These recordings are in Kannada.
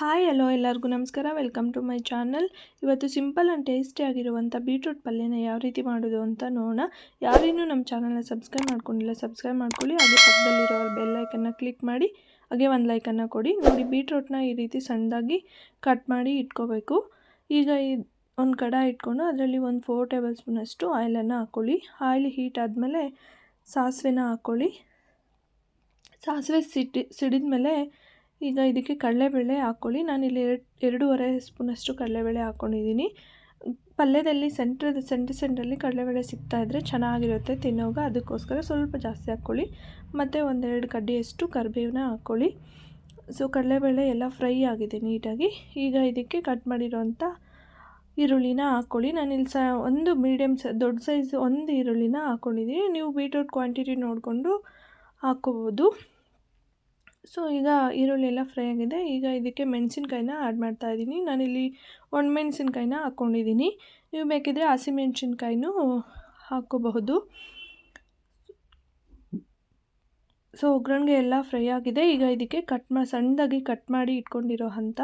ಹಾಯ್, ಹಲೋ ಎಲ್ಲರಿಗೂ ನಮಸ್ಕಾರ. Welcome to my channel. ಇವತ್ತು ಸಿಂಪಲ್ ಆ್ಯಂಡ್ ಟೇಸ್ಟಿ ಆಗಿರುವಂಥ ಬೀಟ್ರೂಟ್ ಪಲ್ಯನ ಯಾವ ರೀತಿ ಮಾಡೋದು ಅಂತ ನೋಡೋಣ. ಯಾರೇನೂ ನಮ್ಮ ಚಾನಲ್ನ ಸಬ್ಸ್ಕ್ರೈಬ್ ಮಾಡ್ಕೊಂಡಿಲ್ಲ, ಸಬ್ಸ್ಕ್ರೈಬ್ ಮಾಡ್ಕೊಳ್ಳಿ. ಹಾಗೆ ಪಕ್ಕದಲ್ಲಿರೋ ಬೆಲ್ ಐಕನ್ನ ಕ್ಲಿಕ್ ಮಾಡಿ, ಹಾಗೆ ಒಂದು ಲೈಕನ್ನು ಕೊಡಿ. ನೋಡಿ, ಬೀಟ್ರೂಟ್ನ ಈ ರೀತಿ ಸಣ್ಣದಾಗಿ ಕಟ್ ಮಾಡಿ ಇಟ್ಕೋಬೇಕು. ಈಗ ಒಂದು ಕಡ ಇಟ್ಕೊಂಡು ಅದರಲ್ಲಿ ಒಂದು ಫೋರ್ ಟೇಬಲ್ ಸ್ಪೂನಷ್ಟು ಆಯಿಲನ್ನು ಹಾಕ್ಕೊಳ್ಳಿ. ಆಯಿಲ್ ಹೀಟ್ ಆದಮೇಲೆ ಸಾಸಿವೆನ ಹಾಕ್ಕೊಳ್ಳಿ. ಸಾಸಿವೆ ಸಿಟ್ಟಿ ಸಿಡಿದ ಮೇಲೆ ಈಗ ಇದಕ್ಕೆ ಕಡಲೆಬೇಳೆ ಹಾಕ್ಕೊಳ್ಳಿ. ನಾನಿಲ್ಲಿ ಎರಡು, ಎರಡೂವರೆ ಸ್ಪೂನಷ್ಟು ಕಡಲೆಬೇಳೆ ಹಾಕ್ಕೊಂಡಿದ್ದೀನಿ. ಪಲ್ಯದಲ್ಲಿ ಸೆಂಟ್ರದ ಸೆಂಟ್ರ್ ಸೆಂಟ್ರಲ್ಲಿ ಕಡಲೆಬೇಳೆ ಇದ್ದರೆ ಚೆನ್ನಾಗಿರುತ್ತೆ ತಿನ್ನೋಗ ಅದಕ್ಕೋಸ್ಕರ ಸ್ವಲ್ಪ ಜಾಸ್ತಿ ಹಾಕ್ಕೊಳ್ಳಿ. ಮತ್ತು ಒಂದೆರಡು ಕಡ್ಡಿಯಷ್ಟು ಕರಿಬೇವನ್ನ ಹಾಕ್ಕೊಳ್ಳಿ. ಸೊ ಕಡಲೆಬೇಳೆ ಎಲ್ಲ ಫ್ರೈ ಆಗಿದೆ ನೀಟಾಗಿ. ಈಗ ಇದಕ್ಕೆ ಕಟ್ ಮಾಡಿರೋಂಥ ಈರುಳ್ಳಿನ ಹಾಕ್ಕೊಳ್ಳಿ. ನಾನಿಲ್ಲಿ ಸ, ಒಂದು ಮೀಡಿಯಮ್ ಸ, ದೊಡ್ಡ ಸೈಜ್ ಒಂದು ಈರುಳ್ಳಿನ ಹಾಕ್ಕೊಂಡಿದ್ದೀನಿ. ನೀವು ಬೀಟ್ರೂಟ್ ಕ್ವಾಂಟಿಟಿ ನೋಡಿಕೊಂಡು ಹಾಕ್ಕೋಬೋದು. ಸೊ ಈಗ ಈರುಳ್ಳಿ ಎಲ್ಲ ಫ್ರೈ ಆಗಿದೆ. ಈಗ ಇದಕ್ಕೆ ಮೆಣಸಿನ್ಕಾಯಿನ ಆ್ಯಡ್ ಮಾಡ್ತಾ ಇದ್ದೀನಿ. ನಾನಿಲ್ಲಿ ಮೆಣಸಿನ್ಕಾಯಿನ ಹಾಕ್ಕೊಂಡಿದ್ದೀನಿ ನೀವು ಬೇಕಿದ್ದರೆ ಹಸಿಮೆಣ್ಸಿನ್ಕಾಯಿನೂ ಹಾಕ್ಕೋಬಹುದು. ಸೊ ಒಗ್ಗರಣೆಗೆ ಎಲ್ಲ ಫ್ರೈ ಆಗಿದೆ. ಈಗ ಇದಕ್ಕೆ ಕಟ್ ಮಾ, ಸಣ್ಣದಾಗಿ ಕಟ್ ಮಾಡಿ ಇಟ್ಕೊಂಡಿರೋ ಅಂಥ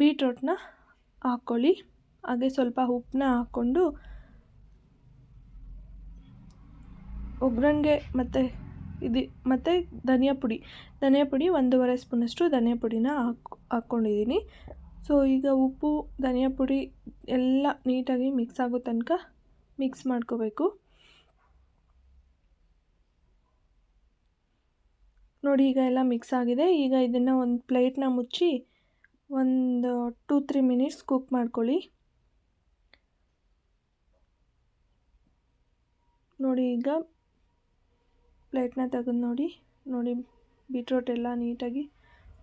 ಬೀಟ್ರೋಟ್ನ ಹಾಕ್ಕೊಳ್ಳಿ. ಹಾಗೆ ಸ್ವಲ್ಪ ಉಪ್ಪನ್ನ ಹಾಕ್ಕೊಂಡು ಒಗ್ಗರಣೆಗೆ ಮತ್ತು ಇದು ಮತ್ತು ಧನಿಯಾ ಪುಡಿ. ಧನಿಯಾ ಪುಡಿ ಒಂದೂವರೆ ಸ್ಪೂನಷ್ಟು ಧನಿಯಾ ಪುಡಿನ ಹಾಕ್ ಹಾಕ್ಕೊಂಡಿದ್ದೀನಿ ಸೊ, ಈಗ ಉಪ್ಪು, ಧನಿಯಾ ಪುಡಿ ಎಲ್ಲ ನೀಟಾಗಿ ಮಿಕ್ಸ್ ಆಗೋ ತನಕ ಮಿಕ್ಸ್ ಮಾಡ್ಕೋಬೇಕು. ನೋಡಿ, ಈಗ ಎಲ್ಲ ಮಿಕ್ಸ್ ಆಗಿದೆ. ಈಗ ಇದನ್ನು ಒಂದು ಪ್ಲೇಟ್ನ ಮುಚ್ಚಿ ಒಂದು ಟೂ ತ್ರೀ ಮಿನಿಟ್ಸ್ ಕುಕ್ ಮಾಡ್ಕೊಳ್ಳಿ. ನೋಡಿ, ಈಗ ಪ್ಲೇಟ್ನ ತೆಗೆದು ನೋಡಿ ನೋಡಿ ಬೀಟ್ರೋಟ್ ಎಲ್ಲ ನೀಟಾಗಿ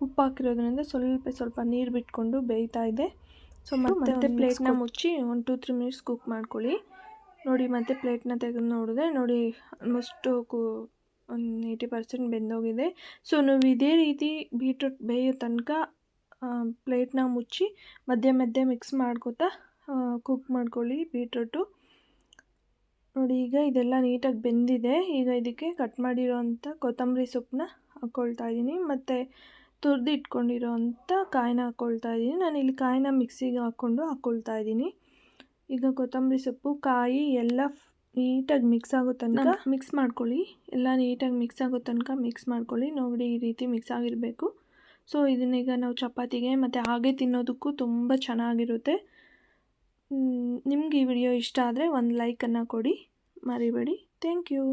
ಉಪ್ಪು ಹಾಕಿರೋದ್ರಿಂದ ಸ್ವಲ್ಪ ಸ್ವಲ್ಪ ನೀರು ಬಿಟ್ಕೊಂಡು ಬೇಯ್ತಾ ಇದೆ. ಸೊ ಮತ್ತೆ ಪ್ಲೇಟ್ನ ಮುಚ್ಚಿ ಒಂದು ಟೂ ತ್ರೀ ಮಿನಿಟ್ಸ್ ಕುಕ್ ಮಾಡ್ಕೊಳ್ಳಿ. ನೋಡಿ ಮತ್ತೆ ಪ್ಲೇಟ್ನ ತೆಗೆದು ನೋಡಿದ್ರೆ ನೋಡಿ ಆಲ್ಮೋಸ್ಟು ಕು ಒಂದು ಏಯ್ಟಿ ಪರ್ಸೆಂಟ್ ಬೆಂದೋಗಿದೆ. ಸೊ ನೀವು ಇದೇ ರೀತಿ ಬೀಟ್ರೂಟ್ ಬೇಯೋ ತನಕ ಪ್ಲೇಟ್ನ ಮುಚ್ಚಿ ಮಧ್ಯೆ ಮಧ್ಯೆ ಮಿಕ್ಸ್ ಮಾಡ್ಕೋತಾ ಕುಕ್ ಮಾಡ್ಕೊಳ್ಳಿ ಬೀಟ್ರೂಟು. ನೋಡಿ ಈಗ ಇದೆಲ್ಲ ನೀಟಾಗಿ ಬೆಂದಿದೆ. ಈಗ ಇದಕ್ಕೆ ಕಟ್ ಮಾಡಿರೋ ಅಂಥ ಕೊತ್ತಂಬರಿ ಸೊಪ್ಪನ್ನ ಹಾಕ್ಕೊಳ್ತಾ ಇದ್ದೀನಿ. ಮತ್ತು ತುರಿದು ಇಟ್ಕೊಂಡಿರೋ ಅಂಥ ಕಾಯಿನ ಹಾಕ್ಕೊಳ್ತಾ ಇದ್ದೀನಿ. ನಾನು ಇಲ್ಲಿ ಕಾಯಿನ ಮಿಕ್ಸಿಗೆ ಹಾಕ್ಕೊಂಡು ಹಾಕ್ಕೊಳ್ತಾ ಇದ್ದೀನಿ. ಈಗ ಕೊತ್ತಂಬರಿ ಸೊಪ್ಪು ಕಾಯಿ ಎಲ್ಲ ನೀಟಾಗಿ ಮಿಕ್ಸ್ ಆಗೋ ತನಕ ಮಿಕ್ಸ್ ಮಾಡ್ಕೊಳ್ಳಿ. ಎಲ್ಲ ನೀಟಾಗಿ ಮಿಕ್ಸ್ ಆಗೋ ತನಕ ಮಿಕ್ಸ್ ಮಾಡ್ಕೊಳ್ಳಿ. ನೋಡಿ ಈ ರೀತಿ ಮಿಕ್ಸ್ ಆಗಿರಬೇಕು. ಸೊ ಇದನ್ನೀಗ ನಾವು ಚಪಾತಿಗೆ ಮತ್ತು ಹಾಗೆ ತಿನ್ನೋದಕ್ಕೂ ತುಂಬ ಚೆನ್ನಾಗಿರುತ್ತೆ. ನಿಮ್ಗೆ ಈ ವಿಡಿಯೋ ಇಷ್ಟ ಆದರೆ ಒಂದು ಲೈಕನ್ನು ಕೊಡಿ. ಮರಿಬೇಡಿ. Thank you